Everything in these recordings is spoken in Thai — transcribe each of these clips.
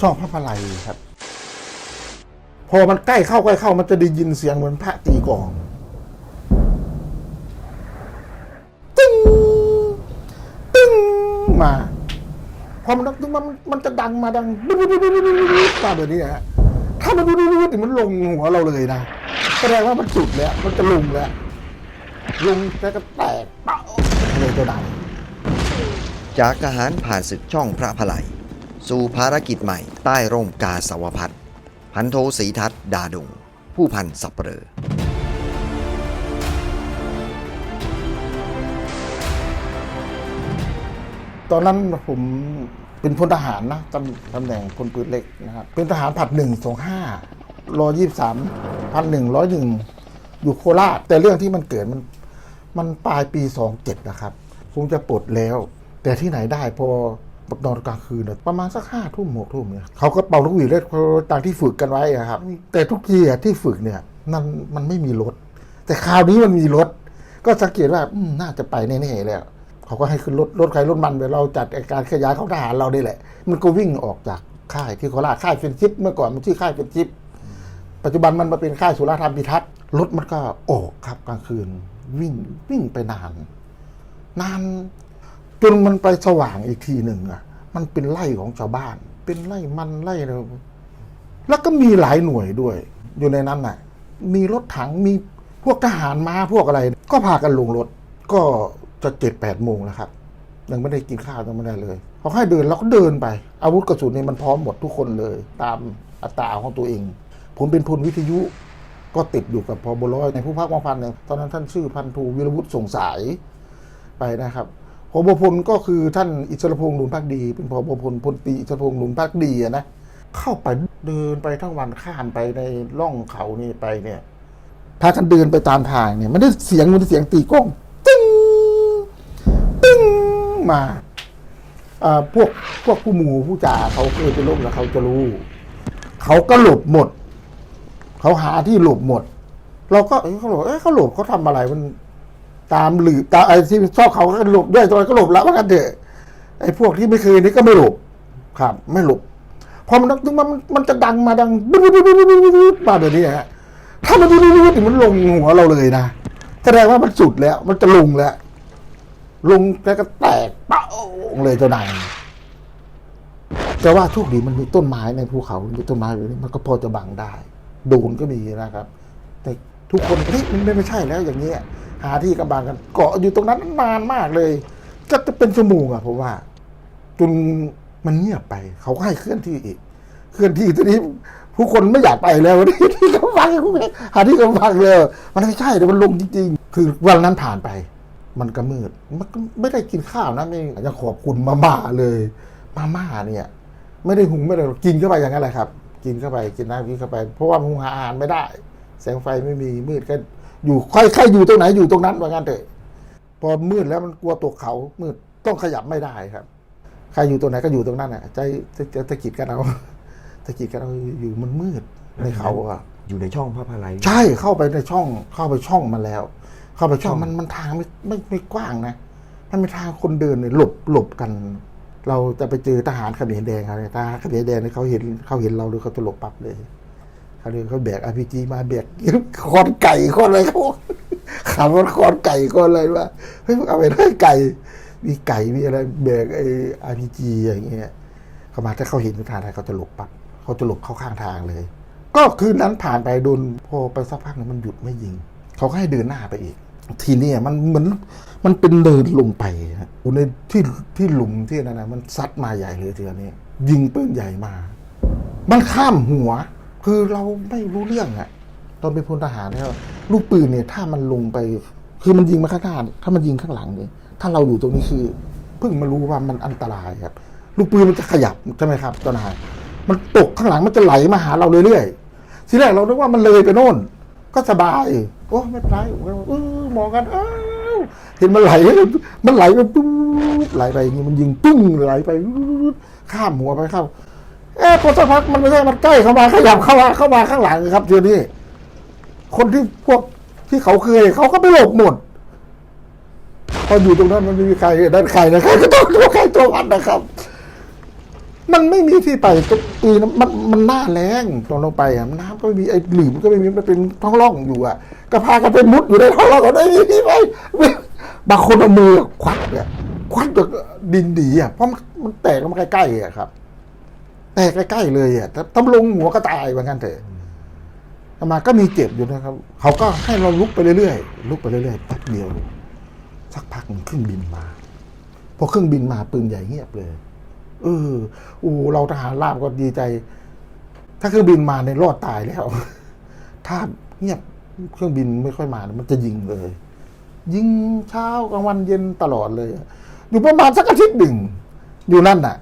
ช่องพระพลายครับ พอมันใกล้เข้าใกล้เข้ามันจะได้ยินเสียงเหมือนพระตีกองตึ้งตึ้งมาพอมันดังตึ้งมามันมันจะดังมาดังบึ๊บบึ๊บบึ๊บบึ๊บบึ๊บตามแบบนี้ฮะถ้ามันบึ๊บบึ๊บบึ๊บมันลงหัวเราเลยนะแสดงว่ามันสุดแล้ว มันจะลงแล้วลงแล้วก็แตกเปาเลยจะดังจากทหารผ่านศึกช่องพระพลาย สู่ภารกิจใหม่ ใต้ร่มกาสาวพัฒน์พันโทศรีทัศน์ดาดง ผู้พันสับเปลอตอนนั้นผมเป็นพลทหารนะตำตำแหน่งพลปืนเล็กนะครับ เป็นทหารผัดหนึ่งสองห้ารอยี่สามพันหนึ่งร้อยหนึ่งอยู่โคราชแต่เรื่องที่มันเกิดมันมันปลายปีสองเจ็ดนะครับ คงจะปลดแล้ว แต่ที่ไหนได้พอ นอนกลางคืนนะประมาณสักห้าทุ่มหกทุ่มเนี่ยเขาก็เป่าลูกหวีดเล่นตามที่ฝึกกันไว้ครับ แต่ทุกทีที่ฝึกเนี่ยมันมันไม่มีรถ แต่คราวนี้มันมีรถ ก็สังเกตว่าน่าจะไปแน่ๆแล้วเขาก็ให้ขึ้นรถรถใครรถมันไปเราจัดการขยายของทหารเราได้แหละ มันก็วิ่งออกจากค่ายที่โคราชค่ายเฟนชิปเมื่อก่อนมันชื่อค่ายเฟนชิปปัจจุบันมันมาเป็นค่ายสุราธรรมพิทักษ์รถมันก็ออกครับกลางคืน วิ่งวิ่งไปนาน นาน จนมันไปสว่างอีกทีหนึ่งอะ มันเป็นไร่ของชาวบ้าน เป็นไร่มันไร่อะไรแล้วก็มีหลายหน่วยด้วย อยู่ในนั้นน่ะ มีรถถังมีพวกทหารมาพวกอะไร ก็พากันลงรถก็จะเจ็ดแปดโมงแล้วครับยังไม่ได้กินข้าวยังไม่ได้เลยเขาให้เดินเราก็เดินไป อาวุธกระสุนเนี่ยมันพร้อมหมดทุกคนเลย ตามอัตราของตัวเอง ผมเป็นพลวิทยุก็ติดอยู่กับพอบร้อยในผู้พักมพันเนี่ยตอนนั้นท่านชื่อพันทูวิรวุฒิส่งสายไปนะครับ พบพลก็คือท่านอิสรพงษ์หนุนพักดี เป็นพบพลพลตีอิสรพงษ์หนุนพักดีนะเข้าไปเดินไปทั้งวันข้ามไปในร่องเขานี่ไปเนี่ยพากันเดินไปตามทางเนี่ยมันได้เสียงมันได้เสียงตีกล้องตึ้งตึ้งมาอ่าพวกพวกผู้หมู่ผู้จ่าเขาเคยไปร่มแล้วเขาจะรู้ เขาก็หลบหมด เขาหาที่หลบหมด เราก็เขาหลบเอ้เขาหลบเขาทำอะไรมัน ตามหรือตามไอ้ที่ชอบเขาก็หลบด้วยตัวก็หลบแล้วว่ากันเถอะไอ้พวกที่ไม่เคยนี่ก็ไม่หลบครับ ไม่หลบพอมันถึงมันมันจะดังมาดังบึ๊บบึ๊บบึ๊บบึ๊บมาแบบนี้ฮะถ้ามันบึ๊บบึ๊บบึ๊บมันลงหัวเราเลยนะแสดงว่ามันสุดแล้ว มันจะลงแล้ว ลงแล้วก็แตกเป้าเลยเจ้านายแต่ว่าโชคดีมันมีต้นไม้ในภูเขามีต้นไม้แบบนี้มันก็พอจะบังได้ โดนก็มีนะครับ แต่ ทุกคนเฮ้ยมันไม่ใช่แล้วอย่างเงี้ยหาที่กำบังกัน เกาะอยู่ตรงนั้นนานมากเลยก็จะเป็นชั่วโมงอะผมว่า จนมันเงียบไป เขาก็ให้เคลื่อนที่อีก เคลื่อนที่ทีนี้ผู้คนไม่อยากไปแล้วที่ที่กำบังหาที่กำบังเลย มันไม่ใช่แต่มันลงจริง ๆ คือวันนั้นผ่านไป มันก็มืดมันก็ไม่ได้กินข้าวนะไม่ยังขอบคุณมาม่าเลย มาม่าเนี่ย ไม่ได้หุงไม่ได้กินเข้าไปอย่างนั้นแหละครับ กินเข้าไปกินน้ำกินเข้าไป เพราะว่าหุงหาอาหารไม่ได้ แสงไฟไม่มีมืดก็อยู่ค่อยใครอยู่ตรงไหนอยู่ตรงนั้นว่างั้นเถอะพอมืดแล้วมันกลัวตกเขามืดต้องขยับไม่ได้ครับ ใครอยู่ตรงไหนก็อยู่ตรงนั้นอะใจจะจะตะกิดกันเอาตะกิดกันเอาอยู่มันมืดในเขาอะอยู่ในช่องพระพลายใช่เข้าไปในช่องเข้าไปช่องมาแล้ว เข้าไปช่องช่องมันมันทางไม่ไม่ไม่กว้างนะมันเป็นทางคนเดินเนี่ยหลบหลบกัน เราจะไปเจอทหารเขมรแดงอะไรทหารเขมรแดงเนี่ยเขาเห็นเขาเห็นเราหรือเขาจะหลบปั๊บเลย เขาเลยเขาแบกอาพีจีมาแบกคอนไก่คอนอะไรเขาขับรถคอนไก่คอนอะไรวะเฮ้ยเอาไปได้ไก่ มีไก่มีอะไรแบกไออาพีจีอย่างเงี้ยเขามาถ้าเขาเห็นทางไทยเขาจะหลบปั๊บเขาจะหลบเข้าข้างทางเลย ก็คืนนั้นผ่านไปโดนพอไปสักพักหนึงมันหยุดไม่ยิง เขาก็ให้เดินหน้าไปอีก ทีนี้มันเหมือนมันเป็นเดินลงไปฮะอยู่ในที่ที่หลุมที่นั่นนะมันซัดมาใหญ่เลยทีนี้ยิงปืนใหญ่มา มันข้ามหัว คือเราไม่รู้เรื่องอะตอนเป็นพลทหารแล้วลูกปืนเนี่ย ถ้ามันลงไป คือมันยิงมาข้างหน้าถ้ามันยิงข้างหลังเนี่ยถ้าเราอยู่ตรงนี้คือเพิ่งมารู้ว่ามันอันตรายครับ ลูกปืนมันจะขยับใช่ไหมครับเจ้านายมันตกข้างหลังมันจะไหลมาหาเราเรื่อยๆทีแรกเราคิดว่ามันเลยไปโน่น ก็สบายโอ้ไม่เป็นไรเออมองกันอ้าวเห็นมันไหล มันไหลไปปุ๊บไหลไปอย่างนี้มันยิงปุ้งไหลไปข้ามหัวไปเข้า เอ๊ะพอสักพักมันไม่ใช่มันใกล้เข้ามาขยับเข้ามาเข้ามาข้างหลังครับทีนี้คนที่พวกที่เขาเคยเขาก็ไปหลบหมดพออยู่ตรงนั้นมันไม่มีใครด้านใครนะครก็ต้องตัวใครตัวมันนะครับ มันไม่มีที่ไปก็ปีนมันมันหน้าแรงตอนเราไปอะน้ำก็ไม่มีไอ้หลืมก็ไม่มีมันเป็นท้องร่องอยู่อะก็พากันไปมุดอยู่ในท้องร่องก็ได้ยที่ไปบางคนเอามือควักเนี่ยควักจนดินดีอะเพราะมันมันแตกล้วมันใกล้ๆอะครับ แตกใกล้ๆเลยอะถ้าถ้าลงหัวก็ตายว่างั้นเถอะอามาก็มีเจ็บอยู่นะครับ เขาก็ให้เราลุกไปเรื่อยๆลุกไปเรื่อยๆแป๊บเดียว สักพักหนึ่งเครื่องบินมา พอเครื่องบินมาปืนใหญ่เงียบเลยเอออูเราทหารราบก็ดีใจ ถ้าเครื่องบินมาในยรอดตายแล้ว ถ้าเงียบเครื่องบินไม่ค่อยมามันจะยิงเลย ยิงเช้ากลางวันเย็นตลอดเลย อยู่ประมาณสักอาทิตย์หนึ่งอยู่นั่นน่ะ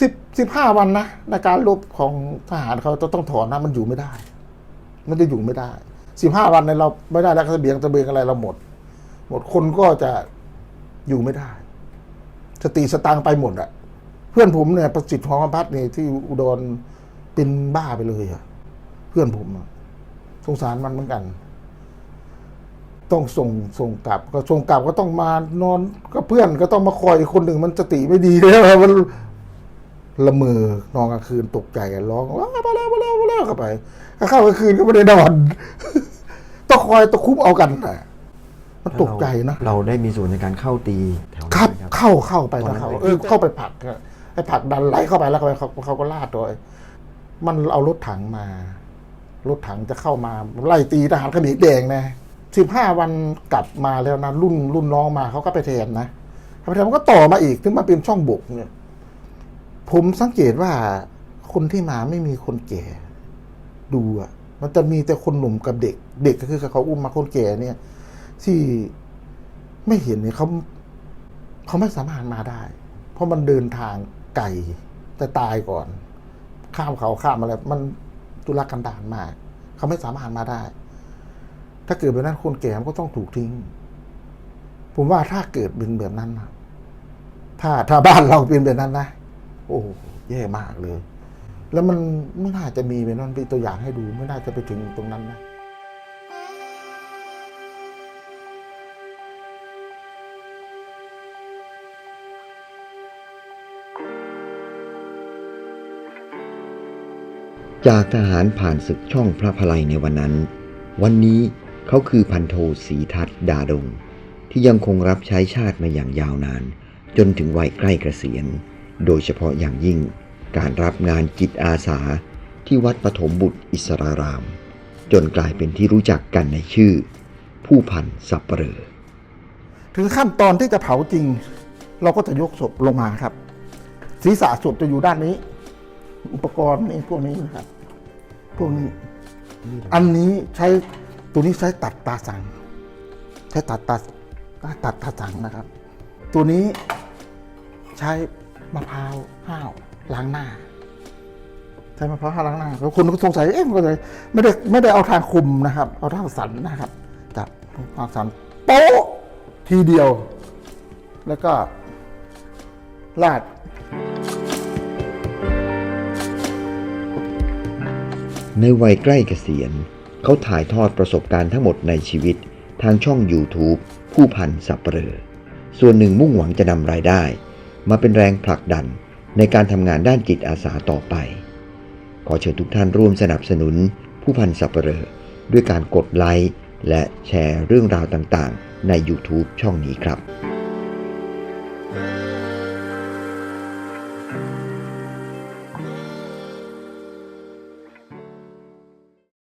สิบสิบห้าวันนะในการรบของทหารเขาจะต้องถอนนะมันอยู่ไม่ได้ มันจะอยู่ไม่ได้สิบห้าวันในเราไม่ได้แล้วเสบียงเสบียงอะไรเราหมด หมดคนก็จะอยู่ไม่ได้ สติสตางไปหมดอะเพื่อนผมเนี่ยประสิทธิ์ของพัฒน์เนี่ยที่อุดรเป็นบ้าไปเลยอะเพื่อนผมสงสารมันเหมือนกัน ต้องส่งส่งกลับ ก็ส่งกลับก็ต้องมานอนกับเพื่อนก็ต้องมาคอยคนหนึ่งมันสติไม่ดีแล้วมัน ละเมอนอนกลางคืนตกใจร้องว้ามาแล้วมาแล้วมาแล้วเข้าไปก็เข้ากลางคืนก็ไม่ได้นอนต้องคอยตะคุบเอากันน่ะมันตกใจนะเราได้มีส่วนในการเข้าตีแถวนั้นครับไหมเข้าเข้าไปตอนนะนั้นเขาเลยเออเข้าไปผลักอะไอ้ผลักดันไหลเข้าไปแล้วเขาเขาเขาก็ลาดตัวมันเอารถถังมา รถถังจะเข้ามาไล่ตีทหารเขมรแดงนะสิบห้าวันกลับมาแล้วนะรุ่นรุ่นน้องมาเขาก็ไปแทนนะไปแทนมันก็ต่อมาอีกถึงมาเป็นช่องบกเนี่ย ผมสังเกตว่าคนที่มาไม่มีคนแก่ ดูอะมันจะมีแต่คนหนุ่มกับเด็ก เด็กก็คือเขาอุ้มมาคนแก่เนี่ย ที่ไม่เห็นเนี่ยเขาเขาไม่สามารถมาได้ เพราะมันเดินทางไกลแต่ตายก่อน ข้ามเขาข้ามอะไรมันตุลากันดารมาก เขาไม่สามารถมาได้ ถ้าเกิดแบบนั้นคนแก่ก็ต้องถูกทิ้ง ผมว่าถ้าเกิดเป็นแบบนั้นนะถ้าถ้าบ้านเราเป็นแบบนั้นนะ โอ้โหแย่มากเลย แล้วมันไม่น่าจะมีเป็นนั้นเป็นตัวอย่างให้ดูไม่น่าจะไปถึงตรงนั้นนะจากทหารผ่านศึกช่องพระพลัยในวันนั้น วันนี้เขาคือพันโทศรีทัศดาดง ที่ยังคงรับใช้ชาติมาอย่างยาวนาน จนถึงวัยใกล้เกษียณ โดยเฉพาะอย่างยิ่งการรับงานจิตอาสาที่วัดปฐมบุตรอิสราราม จนกลายเป็นที่รู้จักกันในชื่อ ผู้พันสับเปลอถึงขั้นตอนที่จะเผาจริง เราก็จะยกศพลงมาครับ ศีรษะศพจะอยู่ด้านนี้ อุปกรณ์นี่พวกนี้นะครับ พวกนี้ อันนี้ใช้ตัวนี้ใช้ตัดตาสัง ใช้ตัดตาตัดตาสังนะครับ ตัวนี้ใช้ มะพร้าวห้าวล้างหน้าใช้มะพร้าวห้าวล้างหน้าแล้วคนก็สงสัยเอ๊ะมันก็เลยไม่ได้ไม่ได้เอาทางคุมนะครับ เอาทางสันนะครับจับทางสันโป๊ะทีเดียว แล้วก็ลาดในวัยใกล้เกษียณ เขาถ่ายทอดประสบการณ์ทั้งหมดในชีวิตทางช่อง YouTube ผู้พันสับเปลอส่วนหนึ่งมุ่งหวังจะนำรายได้ มาเป็นแรงผลักดันในการทำงานด้านจิตอาสาต่อไป ขอเชิญทุกท่านร่วมสนับสนุนผู้พันสับเปลอด้วยการกดไลค์และแชร์เรื่องราวต่างๆ ใน YouTube ช่องนี้ครับ